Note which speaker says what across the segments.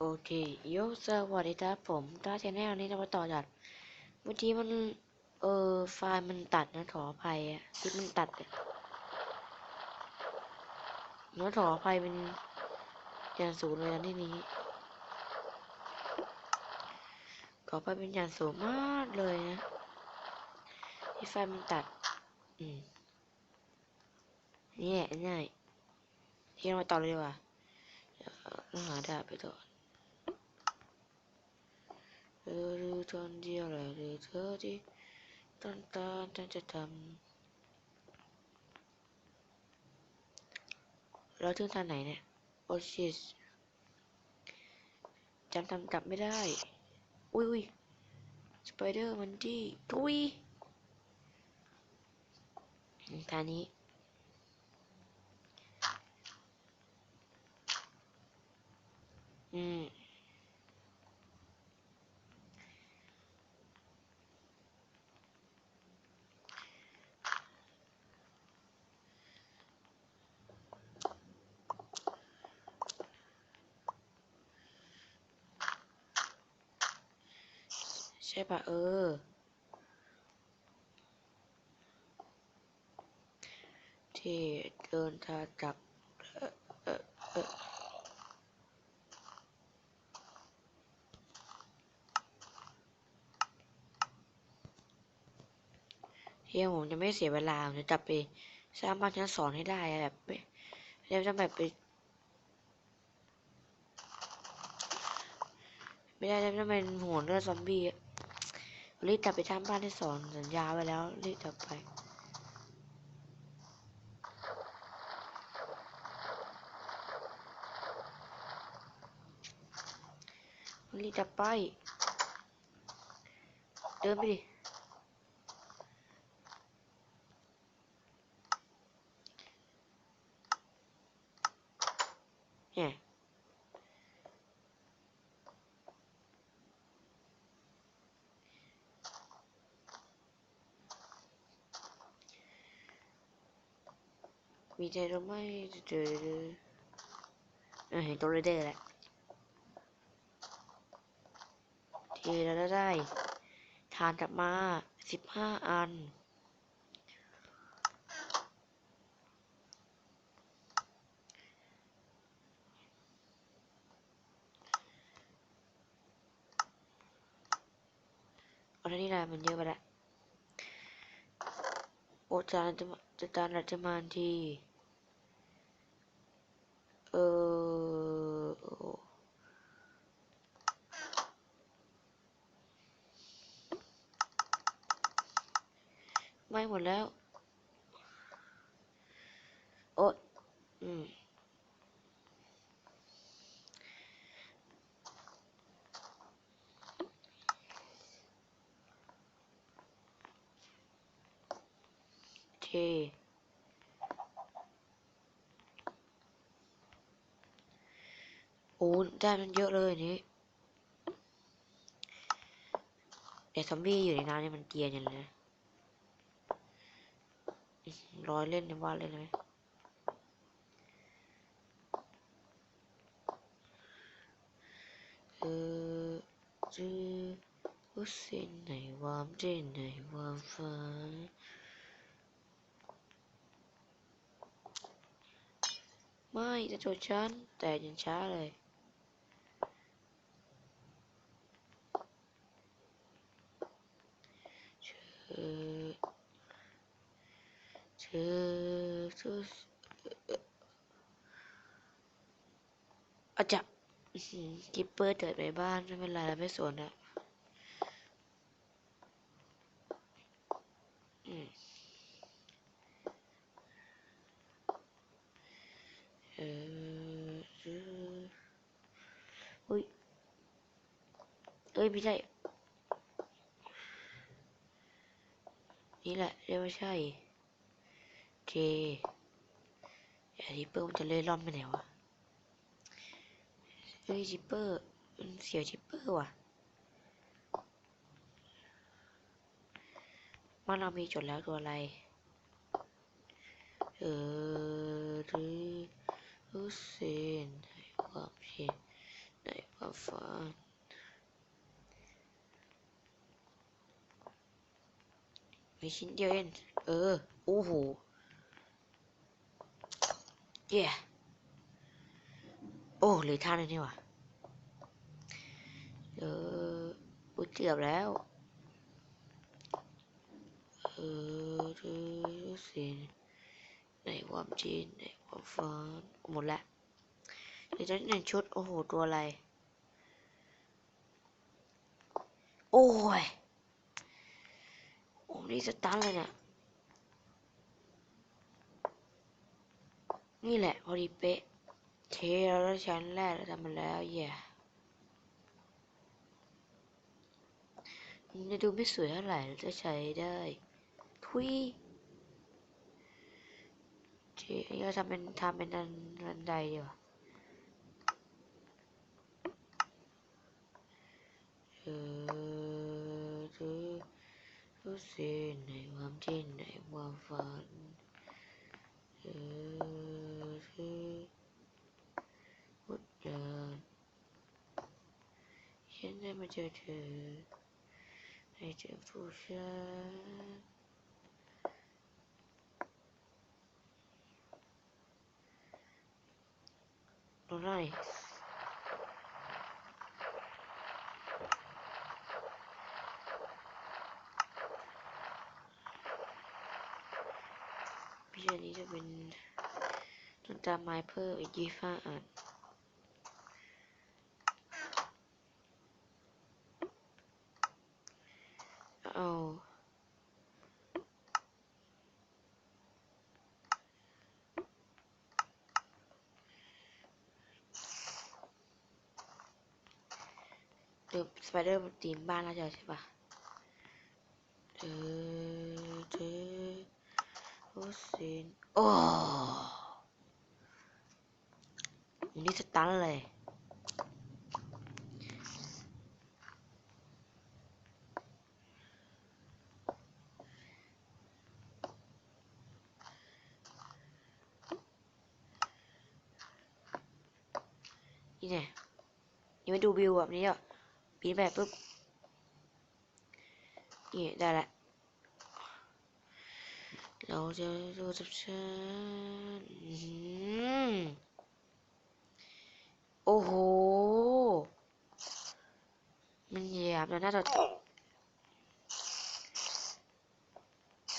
Speaker 1: โอเคโยสวัสดีครับผมตาชแนลนี้เรามาต่อจากเมื่อกี้มัน เออไฟล์มันตัดนะขออภัยอะคลิปมันตัดเนื้อขออภัยเป็นอย่างสูงเลยนะที่นี้ ขออภัยเป็นอย่างสูงมากเลยนะที่ไฟล์มันตัด อืมนี่แหละง่ายที่เรามาต่อเลยดีกว่าเดี๋ยวต้องหาดาบไปต่อ เออรู้ตอนเดียวแหละหรือเธอที่ต้องกาฉันจะทำเราถึงทางไหนเนี่ย โอชิสจำทำกลับไม่ได้ อุ้ยอุ้ยสไปเดอร์มันที่ทุยทางนี้อืม ใช่ปะเออ ที่เดินทางกลับเอ่อเอ่อเอ่อเฮียผมจะไม่เสียเวลา ผมจะจับไปสร้างบ้านชั้นสองให้ได้แบบไม่แล้วจะแบบไป ไม่ได้แล้วจะเป็นหัวเลือดซอมบี้อะ รีบกลับไปทำบ้านที่สองสัญญาไว้แล้ว รีบกลับไปรีบกลับไป เดินไปดิเนี่ย มีใจเราไม่เจอเห็นตัวเรเดอร์แหละทีเราได้ ทานกลับมาสิบห้าอันอาทีนี้แหละมันเยอะไปแล้วโอ้จานจะมา จะจานราจะมาทีเออไม่หมดแล้ว โอ้อืม โอเคโอ้ได้มันเยอะเลยนนี้แต่ซอมบี้อยู่ในน้ำนี่มันเกียนอย่างเลยนะร้อยเล่นในบ้านเล่นไหมเออจืออุสินไหนวามเจน ไม่จะโจทย์ฉันแต่ยังช้าเลย เธอเธอเธออาจจะอื้อหือกิปเปอร์เดินไปบ้านไม่เป็นไรแล้วไม่สนอะอืมเออเอออุ้ยเอ้ย ไม่ใช่ นี่แหละเรียกว่ใช่เคไอ้จิปเปอร์มันจะเล่ร่อนไปไหนวะเฮ้ยจิปเปอร์มันเสียจิปเปอร์ว่ะว่าเรามีจดแล้วตัวอะไร เออรือรู้เซนในความเพียรในความฝัน มีชิ้นเดียวเองเออ โอ้โหเย้โอ้เหลือท่านึงนี่ว่าเอออุ้ยเกือบแล้ว เออดูสิในความจริงในความฝันหมดล้วเดี๋ยวจะหนึ่งชุด โอ้โห ตัวอะไร โอ้ย โอ้นี่สตันเลยเนี่ย นี่แหละพอดีเป๊ะ เทแล้วแล้วชั้นแรกแล้วทำมาแล้วแย่จะดูไม่สวยเท่าไหร่จะใช้ได้ ทุยเทอันนี้เราทำเป็นทำเป็นอันอันใดดีกว่าเออ ดูสิในความจริงในความฝันเออดูวุดเดินฉันได้มาเจอเธอได้เจอผู้ชายลงหน่อยพี่อัน นี้จะเป็นต้นตาไม้เพิ่มอีกยี่ห้าอันเอาเดี๋ยวสไปเดอร์มันตีมบ้านแล้วจะใช่ปะเออเธอโอ้ สินโอ้นนี้สตันเลย นี่เนี่ยยังไม่ดูวิวแบบนี้อะปีนไปปุ๊บ นี่ได้ละ เราจะดูสับชันอื้อหือโอ้โห มันหยาบต่อหน้าต่อ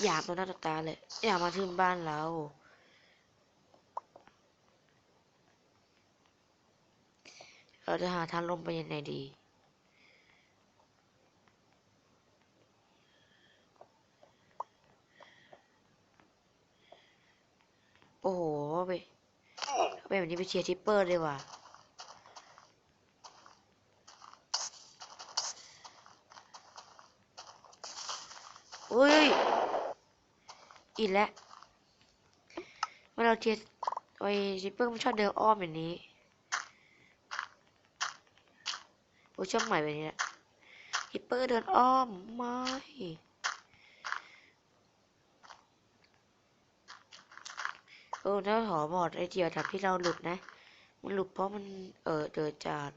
Speaker 1: หยาบต่อหน้าต่อตาเลยอยากมาถึงบ้านเราเราจะหาทางลงไปยังไงดี อ้โหไปไปแบบนี้ไปเชียร์ทิปเปอร์เลยว่ะอุ้ย อีกแล้วเมื่อเราเทียร์ไอ้ทิปเปอร์มันชอบเดินอ้อมแบบนี้โอ้ยชอบใหม่แบบนี้แหละฮิปเปอร์เดินอ้อมไม่ เออถ้าขอบอดไอเดียวทำที่เราหลุดนะ มันหลุดเพราะมันเออเดินจาน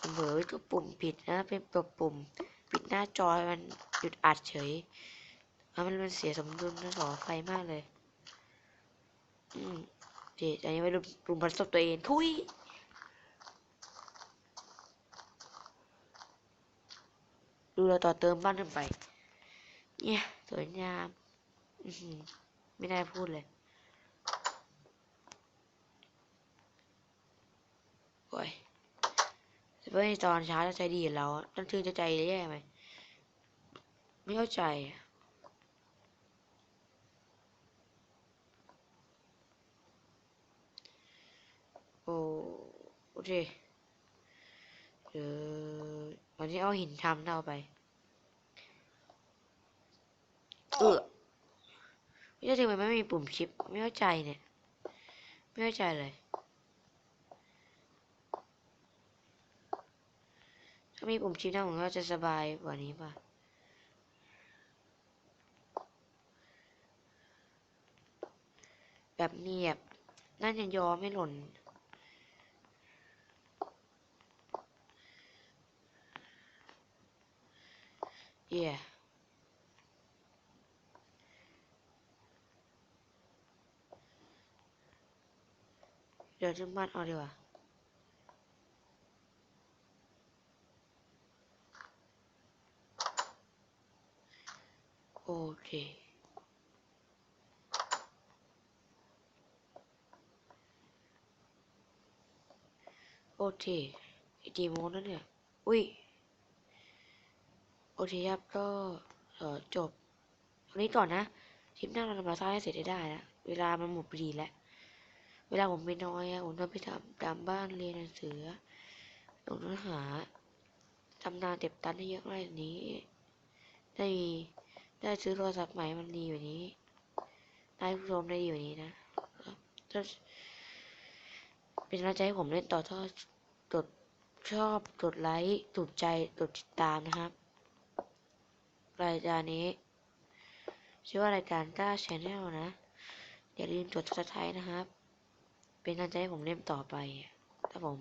Speaker 1: มันเผลอไปกดปุ่มผิดนะ เป็นตัวปุ่มปิดหน้าจอมันหยุดอัดเฉยแล้วมันมันเสียสมดุลนะขอไฟมากเลย อืมเดี๋ยวอันนี้ไม่รู้ปุ่มพัดศพตัวเองทุยดูเราต่อเติมบ้านขึ้นไป เนี่ย สวยงามอือหือไม่ได้พูดเลย โอ้ยแต่ว่าในตอนเช้าจะใจดีเราตอนคืนจะใจแย่ไหม ไม่เข้าใจ โอ้โอเคเออวันนี้เอาหินทำเอาไป เออไม่ใช่ทำไมไม่มีปุ่มชิป ไม่เข้าใจเนี่ย ไม่เข้าใจเลย มีปุ่มชี้น้าผมก็จะสบายกว่านี้ป่ะแบบเนียบ นั่นยังยอไม่หล่น เย่ yeah. เดี๋ยวจะมัดเอาดีกว่า โอเค โอเคอีกกี่โมงแล้วเนี่ย อุ้ย โอเคครับก็เออจบตรงนี้ก่อนนะคลิปหน้าเราทำมาสร้างให้เสร็จให้ได้นะเวลามันหมดพอดีแล้ว เวลาผมไปน้อยอะผมต้องไปทำตามบ้านเรียนหนังสือลงนื้อหาทำนานเต็บตันให้เยอะมากนี้ ได้มี ได้ซื้อโทรศัพท์ใหม่มันดีกว่านี้ได้ผู้ชมได้ดีกว่านี้นะถ้าเป็นกำลังใจให้ผมเล่นต่อถ้ากดชอบกดไลค์ถูกใจกดติดตามนะครับ รายการนี้ ชื่อว่ารายการกล้าชแนลนะ อย่าลืมกดซับสไครต์นะครับ เป็นกำลังใจให้ผมเล่นต่อไปครับผม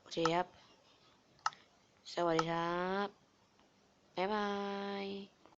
Speaker 1: โอเคครับ สวัสดีครับ บ๊ายบาย